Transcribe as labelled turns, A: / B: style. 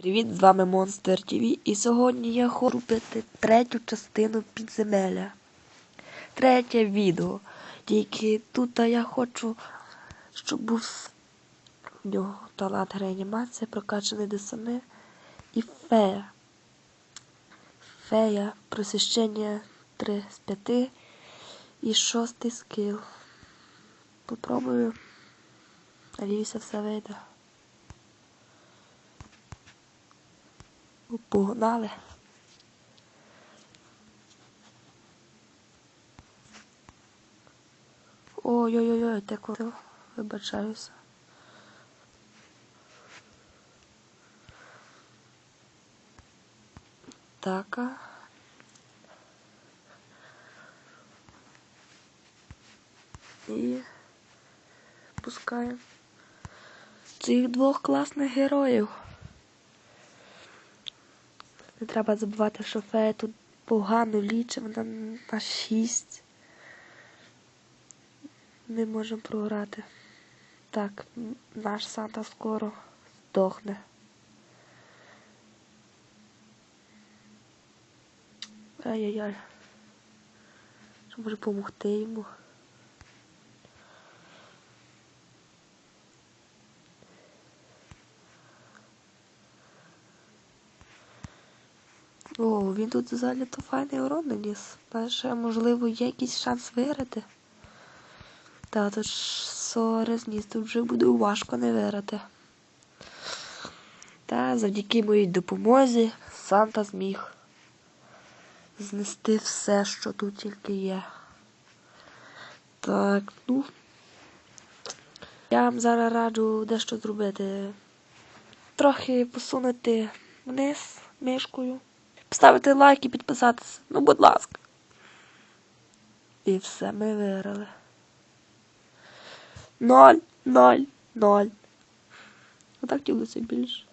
A: Привіт, з вами Monster TV і сьогодні я хочу робити третю частину підземелля. Третє відео. Тільки тут я хочу, щоб був в нього талант реанімація, прокачаний десани і фея. Фея, просвіщення 3 з 5 і шостий скіл. Попробую. Надіюся, все вийде. Погнали. Ой-ой-ой, так от вибачаюся. Так. І пускаємо цих двох класних героїв. Не треба забувати, що фея тут погано лічить, вона на 6. Ми можемо програти. Так, наш Санта скоро здохне. Ай-яй-яй. Що може допомогти йому? О, він тут взагалі то файний урон наніс. Перше, можливо, є якийсь шанс виграти. Та тут ж 40 зніс, тут вже буде важко не виграти. Та завдяки моїй допомозі Санта зміг знести все, що тут тільки є. Так, ну. Я вам зараз раджу дещо зробити. Трохи посунути вниз мишкою. Поставити лайк і підписатися. Ну, будь ласка. І все, ми виграли. Ноль, ноль, ноль. Отак тілося більше.